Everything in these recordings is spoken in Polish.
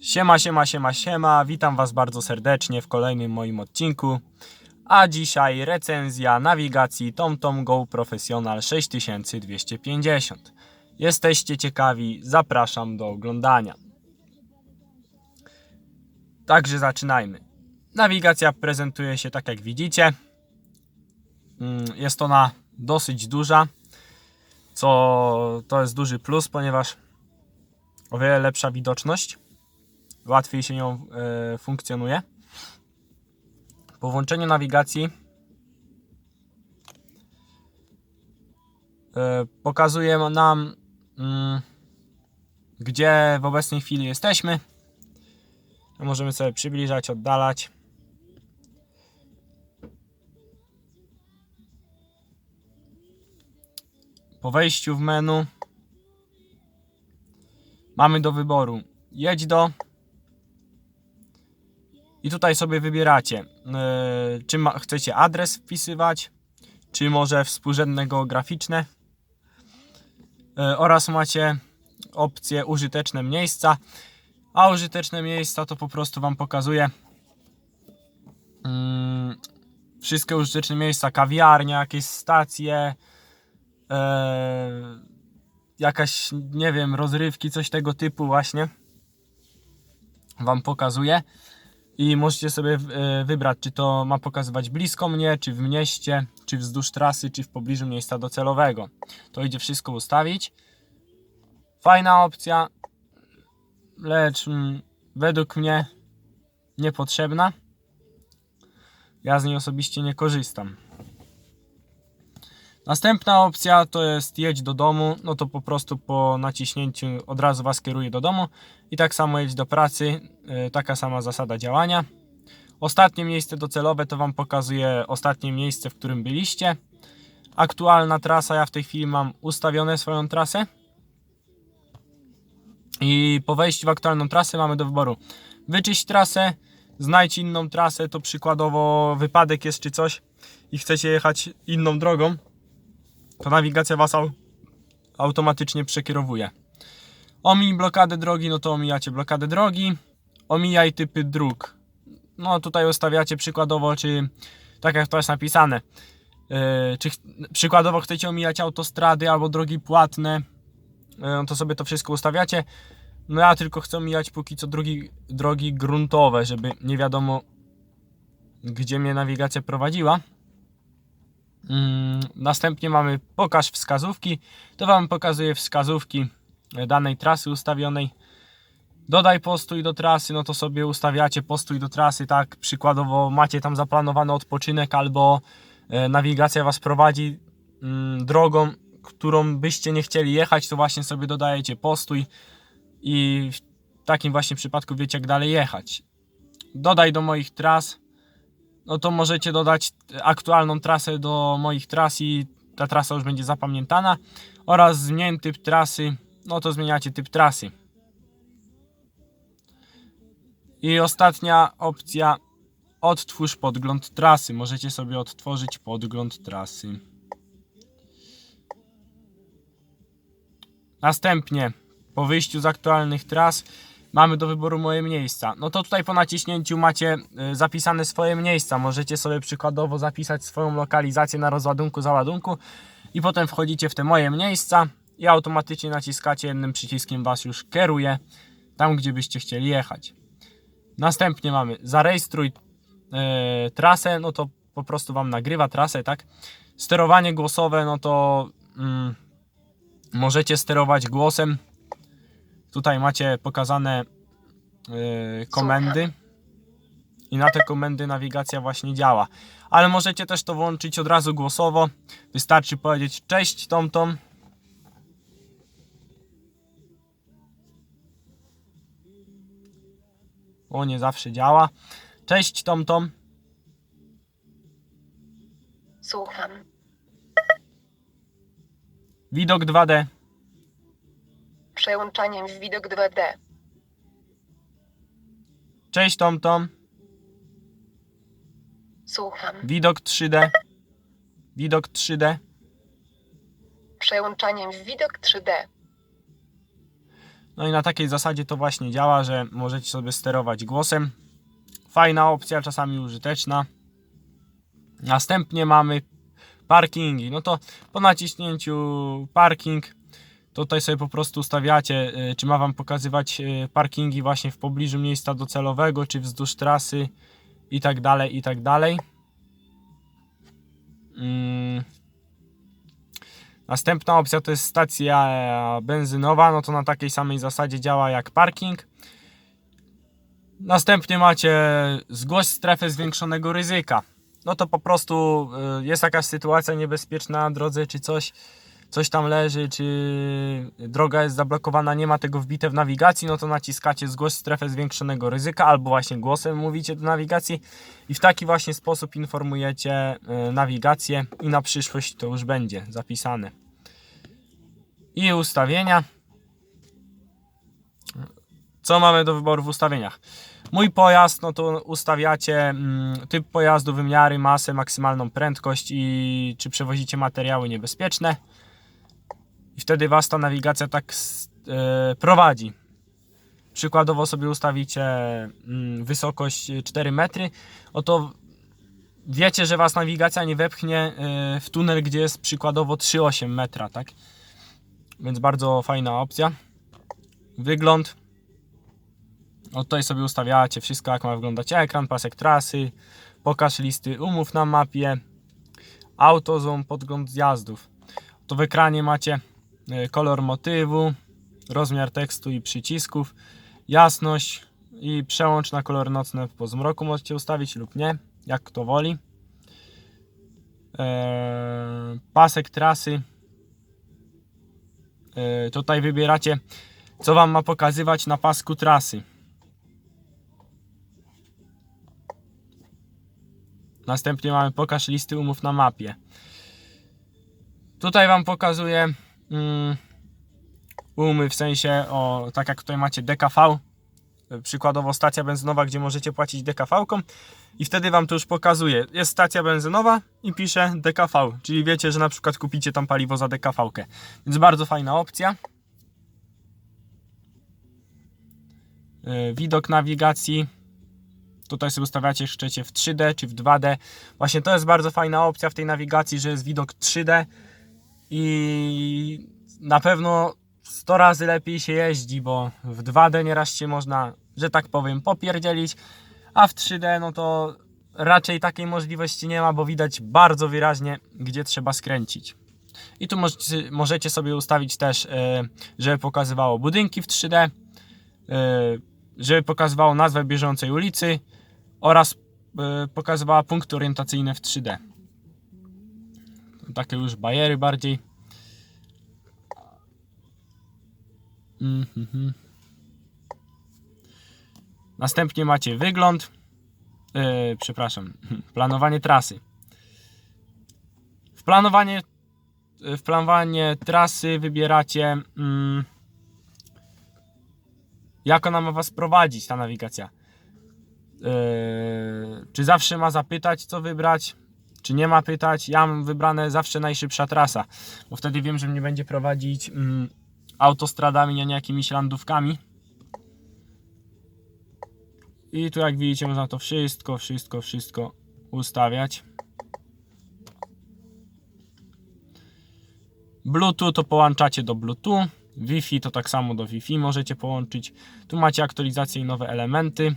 Siema, siema, siema, siema. Witam Was bardzo serdecznie w kolejnym moim odcinku. A dzisiaj recenzja nawigacji TomTom Go Professional 6250. Jesteście ciekawi? Zapraszam do oglądania. Także zaczynajmy. Nawigacja prezentuje się tak jak widzicie. Mm, Jest ona dosyć duża, co to jest duży plus, ponieważ o wiele lepsza widoczność łatwiej się nią e, funkcjonuje. Po włączeniu nawigacji e, pokazuje nam, mm, gdzie w obecnej chwili jesteśmy. Możemy sobie przybliżać, oddalać. Po wejściu w menu mamy do wyboru jedź do i tutaj sobie wybieracie, yy, czy ma, chcecie adres wpisywać, czy może współrzędne geograficzne. Yy, oraz macie opcję użyteczne miejsca. A użyteczne miejsca to po prostu Wam pokazuje yy, wszystkie użyteczne miejsca, kawiarnia, jakieś stacje, yy, jakaś, nie wiem, rozrywki, coś tego typu właśnie Wam pokazuje i możecie sobie e, wybrać, czy to ma pokazywać blisko mnie, czy w mieście, czy wzdłuż trasy, czy w pobliżu miejsca docelowego. To idzie wszystko ustawić. Fajna opcja, lecz mm, według mnie niepotrzebna. Ja z niej osobiście nie korzystam. Następna opcja to jest jedź do domu, no to po prostu po naciśnięciu od razu Was kieruje do domu i tak samo jedź do pracy, yy, taka sama zasada działania. Ostatnie miejsce docelowe to Wam pokazuje ostatnie miejsce, w którym byliście. Aktualna trasa, ja w tej chwili mam ustawione swoją trasę. I po wejściu w aktualną trasę mamy do wyboru wyczyść trasę, znajdź inną trasę, to przykładowo wypadek jest czy coś i chcecie jechać inną drogą, to nawigacja Was au- automatycznie przekierowuje. Omij blokadę drogi, no to omijacie blokadę drogi. Omijaj typy dróg. No tutaj ustawiacie przykładowo, czy tak jak to jest napisane, yy, czy przykładowo chcecie omijać autostrady albo drogi płatne, yy, no to sobie to wszystko ustawiacie. No ja tylko chcę omijać póki co drogi, drogi gruntowe, żeby nie wiadomo gdzie mnie nawigacja prowadziła. Mm, Następnie mamy pokaż wskazówki. To Wam pokazuje wskazówki danej trasy ustawionej. Dodaj postój do trasy, no to sobie ustawiacie postój do trasy, tak przykładowo macie tam zaplanowany odpoczynek albo e, nawigacja Was prowadzi mm, drogą, którą byście nie chcieli jechać, to właśnie sobie dodajecie postój i w takim właśnie przypadku wiecie jak dalej jechać. Dodaj do moich tras, no to możecie dodać aktualną trasę do moich tras i ta trasa już będzie zapamiętana oraz zmień typ trasy, no to zmieniacie typ trasy. I ostatnia opcja odtwórz podgląd trasy. Możecie sobie odtworzyć podgląd trasy. Następnie po wyjściu z aktualnych tras mamy do wyboru moje miejsca. No to tutaj po naciśnięciu macie y, zapisane swoje miejsca. Możecie sobie przykładowo zapisać swoją lokalizację na rozładunku, załadunku i potem wchodzicie w te moje miejsca i automatycznie naciskacie jednym przyciskiem Was już kieruje tam, gdzie byście chcieli jechać. Następnie mamy zarejestruj y, trasę, no to po prostu Wam nagrywa trasę, tak? Sterowanie głosowe, no to mm, możecie sterować głosem Tutaj macie pokazane yy, komendy i na te komendy nawigacja właśnie działa. Ale możecie też to włączyć od razu głosowo. Wystarczy powiedzieć cześć TomTom. O, nie zawsze działa. Cześć TomTom. Słucham. Widok 2D. Przełączaniem w widok 2D. Cześć TomTom. Słucham. Widok 3D. Widok 3D. Przełączaniem w widok 3D. No i na takiej zasadzie to właśnie działa, że możecie sobie sterować głosem. Fajna opcja, czasami użyteczna. Następnie mamy parkingi. No to po naciśnięciu parking tutaj sobie po prostu ustawiacie, y, czy ma Wam pokazywać y, parkingi właśnie w pobliżu miejsca docelowego, czy wzdłuż trasy i tak dalej, i tak dalej. Mm. Następna opcja to jest stacja benzynowa, no to na takiej samej zasadzie działa jak parking. Następnie macie zgłoś strefę zwiększonego ryzyka. No to po prostu y, jest jakaś sytuacja niebezpieczna na drodze, czy coś, coś tam leży, czy droga jest zablokowana, nie ma tego wbite w nawigacji, no to naciskacie zgłoś strefę zwiększonego ryzyka, albo właśnie głosem mówicie do nawigacji i w taki właśnie sposób informujecie y, nawigację i na przyszłość to już będzie zapisane. I ustawienia. Co mamy do wyboru w ustawieniach? Mój pojazd, no to ustawiacie mm, typ pojazdu, wymiary, masę, maksymalną prędkość i czy przewozicie materiały niebezpieczne. I wtedy Was ta nawigacja tak e, prowadzi. Przykładowo sobie ustawicie mm, wysokość 4 metry, oto wiecie, że Was nawigacja nie wepchnie e, w tunel, gdzie jest przykładowo 3,8 metra, tak? Więc bardzo fajna opcja. Wygląd. O tutaj sobie ustawiacie wszystko, jak ma wyglądać ekran, pasek trasy, pokaż listy umów na mapie, autozone, podgląd zjazdów. To w ekranie macie e, kolor motywu, rozmiar tekstu i przycisków, jasność i przełącz na kolor nocny po zmroku możecie ustawić lub nie, jak kto woli. Eee, pasek trasy. Eee, tutaj wybieracie, co Wam ma pokazywać na pasku trasy. Następnie mamy pokaż listy umów na mapie. Tutaj Wam pokazuję umy w sensie, o, tak jak tutaj macie DKV, y, przykładowo stacja benzynowa, gdzie możecie płacić DKV-ką i wtedy Wam to już pokazuje. Jest stacja benzynowa i pisze DKV, czyli wiecie, że na przykład kupicie tam paliwo za DKV-kę. Więc bardzo fajna opcja. Y, Widok nawigacji. Tutaj sobie ustawiacie, czy chcecie w 3D czy w 2D. Właśnie to jest bardzo fajna opcja w tej nawigacji, że jest widok 3D i na pewno 100 razy lepiej się jeździ, bo w 2D nieraz się można, że tak powiem, popierdzielić, a w 3D no to raczej takiej możliwości nie ma, bo widać bardzo wyraźnie, gdzie trzeba skręcić. I tu możecie, sobie ustawić też, e, żeby pokazywało budynki w 3D, e, żeby pokazywało nazwę bieżącej ulicy oraz e, pokazywała punkty orientacyjne w 3D. Takie już bajery bardziej. Mhm. Następnie macie wygląd. e, przepraszam, planowanie trasy. W planowanie, w planowanie trasy wybieracie mm, jak ona ma was prowadzić, ta nawigacja. E, czy zawsze ma zapytać, co wybrać, czy nie ma pytać. Ja mam wybrane zawsze najszybsza trasa, bo wtedy wiem, że mnie będzie prowadzić mm, autostradami, a nie jakimiś landówkami. I tu jak widzicie można to wszystko, wszystko, wszystko ustawiać. Bluetooth to połączacie do Bluetooth. Wi-Fi to tak samo do Wi-Fi możecie połączyć. Tu macie aktualizację i nowe elementy.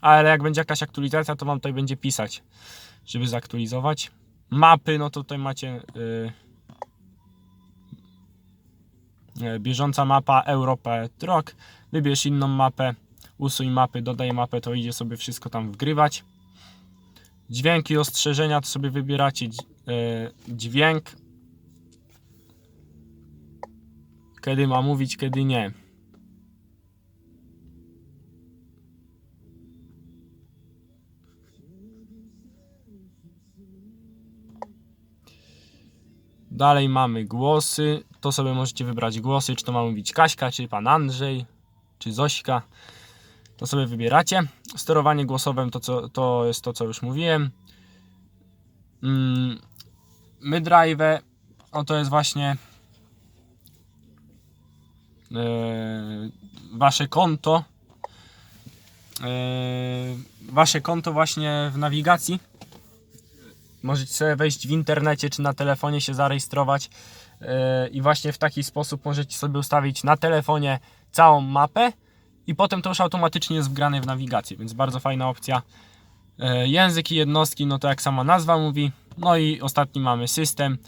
Ale jak będzie jakaś aktualizacja, to wam tutaj będzie pisać, żeby zaktualizować. Mapy, no to tutaj macie yy, bieżąca mapa Europę Rock. Wybierz inną mapę, usuń mapy, dodaj mapę, to idzie sobie wszystko tam wgrywać. Dźwięki ostrzeżenia to sobie wybieracie yy, dźwięk. Kiedy ma mówić, kiedy nie. Dalej mamy głosy. To sobie możecie wybrać głosy, czy to ma mówić Kaśka, czy pan Andrzej, czy Zośka. To sobie wybieracie. Sterowanie głosowym to, co, to jest to, co już mówiłem. Mm, My drive, o to jest właśnie wasze konto. e, wasze konto właśnie w nawigacji. Możecie sobie wejść w internecie czy na telefonie się zarejestrować e, i właśnie w taki sposób możecie sobie ustawić na telefonie całą mapę i potem to już automatycznie jest wgrane w nawigację, więc bardzo fajna opcja. E, Język i jednostki, no to jak sama nazwa mówi. No i ostatni mamy system,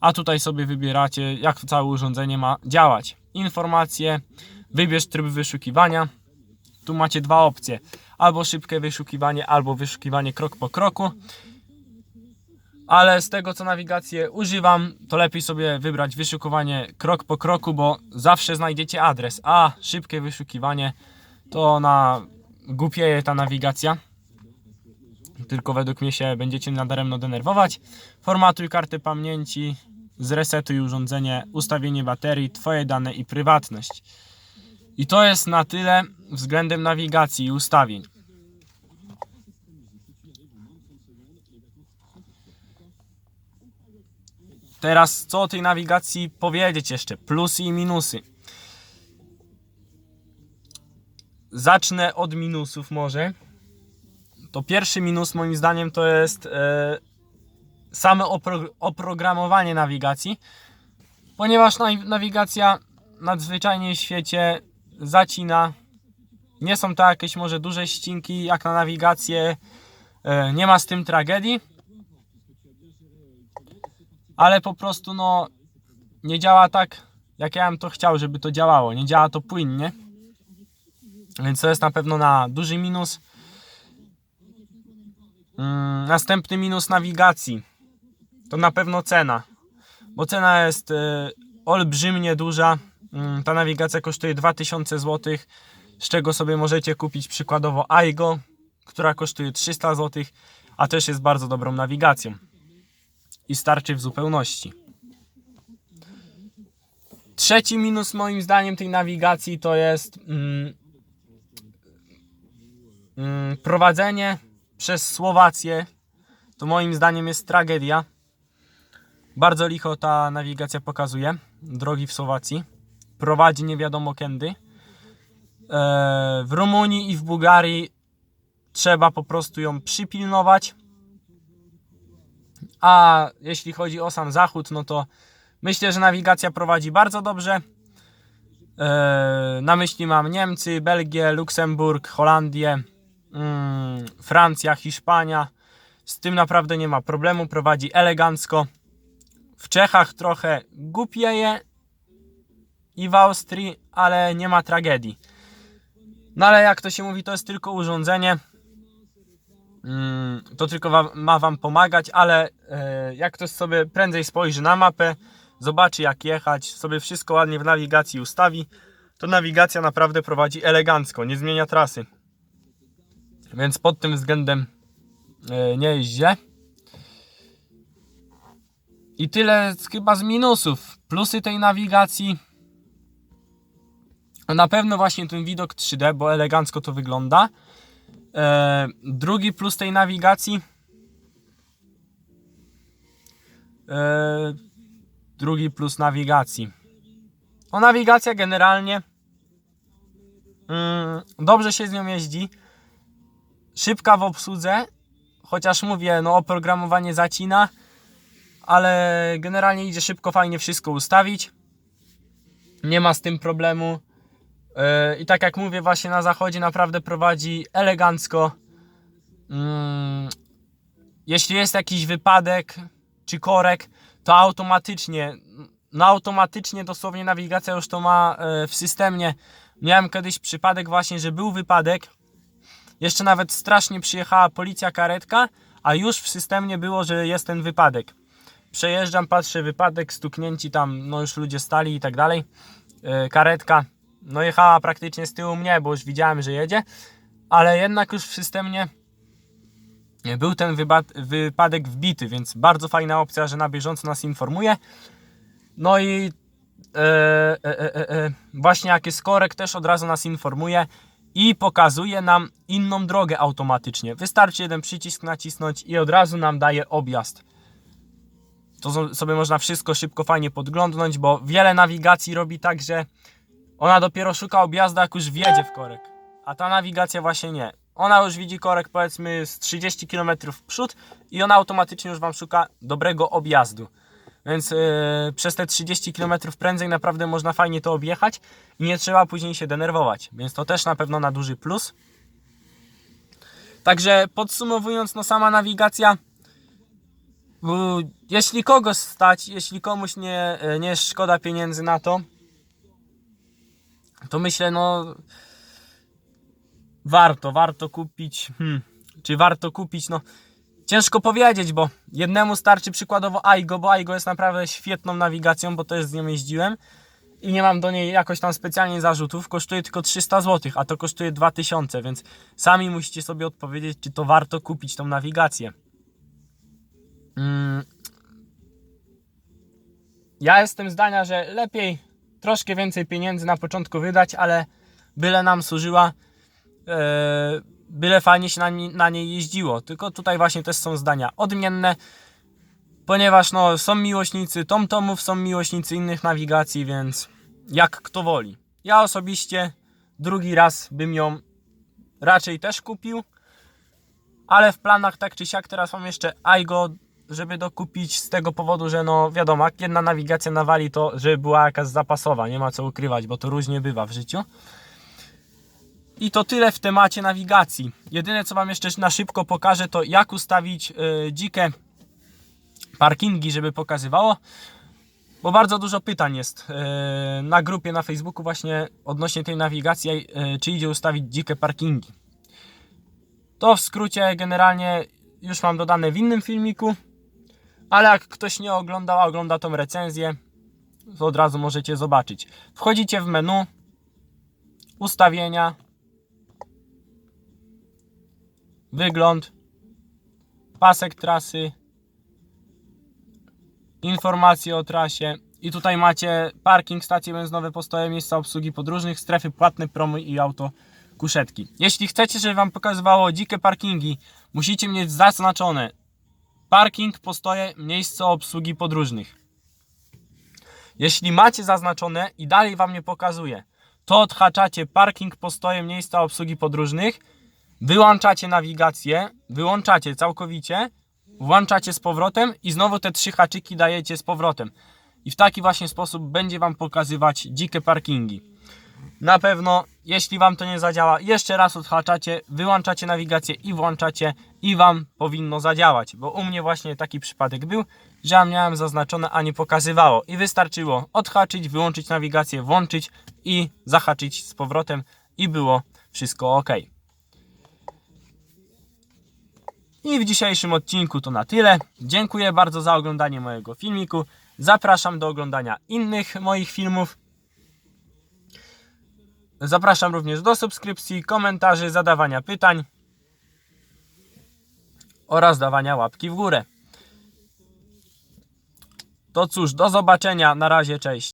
a tutaj sobie wybieracie, jak to całe urządzenie ma działać. Informacje, wybierz tryb wyszukiwania. Tu macie dwa opcje: albo szybkie wyszukiwanie, albo wyszukiwanie krok po kroku. Ale z tego co nawigację używam, to lepiej sobie wybrać wyszukiwanie krok po kroku, bo zawsze znajdziecie adres. A szybkie wyszukiwanie to na głupieje ta nawigacja tylko według mnie się będziecie nadaremno denerwować. Formatuj kartę pamięci, zresetuj urządzenie, ustawienie baterii, Twoje dane i prywatność. I to jest na tyle względem nawigacji i ustawień. Teraz co o tej nawigacji powiedzieć jeszcze? Plusy i minusy. Zacznę od minusów może to pierwszy minus moim zdaniem to jest e, same opro, oprogramowanie nawigacji, ponieważ naw- nawigacja nadzwyczajnie w świecie zacina. Nie są to jakieś może duże ścinki jak na nawigację, e, nie ma z tym tragedii, ale po prostu no nie działa tak jak ja bym to chciał, żeby to działało. Nie działa to płynnie. Więc to jest na pewno na duży minus. Mm, następny minus nawigacji to na pewno cena, bo cena jest e, olbrzymnie duża. Mm, ta nawigacja kosztuje 2000 zł, z czego sobie możecie kupić przykładowo Aigo, która kosztuje 300 zł, a też jest bardzo dobrą nawigacją i starczy w zupełności. Trzeci minus moim zdaniem tej nawigacji to jest mm, mm, prowadzenie przez Słowację to moim zdaniem jest tragedia. Bardzo licho ta nawigacja pokazuje drogi w Słowacji. Prowadzi nie wiadomo kiedy. Eee, w Rumunii i w Bułgarii trzeba po prostu ją przypilnować. A jeśli chodzi o sam zachód, no to myślę, że nawigacja prowadzi bardzo dobrze. Eee, na myśli mam Niemcy, Belgię, Luksemburg, Holandię, mm, Francja, Hiszpania. Z tym naprawdę nie ma problemu, prowadzi elegancko. W Czechach trochę głupieje i w Austrii, ale nie ma tragedii. No ale jak to się mówi, to jest tylko urządzenie. Mm, to tylko wam, ma Wam pomagać, ale e, jak ktoś sobie prędzej spojrzy na mapę, zobaczy jak jechać, sobie wszystko ładnie w nawigacji ustawi, to nawigacja naprawdę prowadzi elegancko, nie zmienia trasy. Więc pod tym względem e, nie jest źle. I tyle chyba z minusów. Plusy tej nawigacji. Na pewno właśnie ten widok 3D, bo elegancko to wygląda. E, drugi plus tej nawigacji. E, drugi plus nawigacji. O nawigacja generalnie mm, dobrze się z nią jeździ szybka w obsłudze, chociaż mówię, no oprogramowanie zacina, ale generalnie idzie szybko, fajnie wszystko ustawić. Nie ma z tym problemu. Yy, I tak jak mówię, właśnie na zachodzie naprawdę prowadzi elegancko. Mm, Jeśli jest jakiś wypadek czy korek, to automatycznie, no automatycznie dosłownie nawigacja już to ma yy, w systemie. Miałem kiedyś przypadek właśnie, że był wypadek, jeszcze nawet strasznie przyjechała policja, karetka, a już w systemie było, że jest ten wypadek. Przejeżdżam, patrzę, wypadek, stuknięci tam, no już ludzie stali i tak dalej. Yy, karetka, no jechała praktycznie z tyłu mnie, bo już widziałem, że jedzie, ale jednak już w systemie był ten wypadek wbity, więc bardzo fajna opcja, że na bieżąco nas informuje. No i e, e, e, e, właśnie jak jest korek, też od razu nas informuje i pokazuje nam inną drogę automatycznie. Wystarczy jeden przycisk nacisnąć i od razu nam daje objazd. To so- sobie można wszystko szybko, fajnie podglądnąć, bo wiele nawigacji robi tak, że Ona dopiero szuka objazdu, jak już wjedzie w korek. A ta nawigacja właśnie nie. Ona już widzi korek powiedzmy z 30 km w przód i ona automatycznie już Wam szuka dobrego objazdu. Więc yy, przez te 30 km prędzej naprawdę można fajnie to objechać i nie trzeba później się denerwować. Więc to też na pewno na duży plus. Także podsumowując, no sama nawigacja, jeśli kogoś stać, jeśli komuś nie, nie jest szkoda pieniędzy na to, to myślę, no warto, warto kupić. Hmm, czy warto kupić? No ciężko powiedzieć, bo jednemu starczy przykładowo Aigo, bo Aigo jest naprawdę świetną nawigacją, bo też z nią jeździłem i nie mam do niej jakoś tam specjalnie zarzutów. Kosztuje tylko 300 zł, a to kosztuje 2000, więc sami musicie sobie odpowiedzieć, czy to warto kupić tą nawigację. Mm. Ja jestem zdania, że lepiej troszkę więcej pieniędzy na początku wydać, ale byle nam służyła, e, byle fajnie się na, ni- na niej jeździło. Tylko tutaj właśnie też są zdania odmienne, ponieważ no, są miłośnicy TomTomów, są miłośnicy innych nawigacji, więc jak kto woli. Ja osobiście drugi raz bym ją raczej też kupił, ale w planach tak czy siak teraz mam jeszcze Aigo, żeby dokupić z tego powodu, że no wiadomo, jak jedna nawigacja nawali to, żeby była jakaś zapasowa, nie ma co ukrywać, bo to różnie bywa w życiu. I to tyle w temacie nawigacji. Jedyne co Wam jeszcze na szybko pokażę to jak ustawić y, dzikie parkingi, żeby pokazywało. Bo bardzo dużo pytań jest y, na grupie na Facebooku właśnie odnośnie tej nawigacji, y, czy idzie ustawić dzikie parkingi. To w skrócie generalnie już mam dodane w innym filmiku, ale jak ktoś nie oglądał, a ogląda tą recenzję, to od razu możecie zobaczyć. Wchodzicie w menu, ustawienia, wygląd, pasek trasy, informacje o trasie i tutaj macie parking, stacje benzynowe, postoje, miejsca obsługi podróżnych, strefy płatne, promy i auto kuszetki. Jeśli chcecie, żeby Wam pokazywało dzikie parkingi, musicie mieć zaznaczone parking, postoje, miejsce obsługi podróżnych. Jeśli macie zaznaczone i dalej Wam nie pokazuje, to odhaczacie parking, postoje, miejsca obsługi podróżnych, wyłączacie nawigację, wyłączacie całkowicie, włączacie z powrotem i znowu te trzy haczyki dajecie z powrotem. I w taki właśnie sposób będzie Wam pokazywać dzikie parkingi. Na pewno, jeśli Wam to nie zadziała, jeszcze raz odhaczacie, wyłączacie nawigację i włączacie i Wam powinno zadziałać. Bo u mnie właśnie taki przypadek był, że ja miałem zaznaczone, a nie pokazywało. I wystarczyło odhaczyć, wyłączyć nawigację, włączyć i zahaczyć z powrotem i było wszystko ok. I w dzisiejszym odcinku to na tyle. Dziękuję bardzo za oglądanie mojego filmiku. Zapraszam do oglądania innych moich filmów. Zapraszam również do subskrypcji, komentarzy, zadawania pytań oraz dawania łapki w górę. To cóż, do zobaczenia. Na razie, cześć.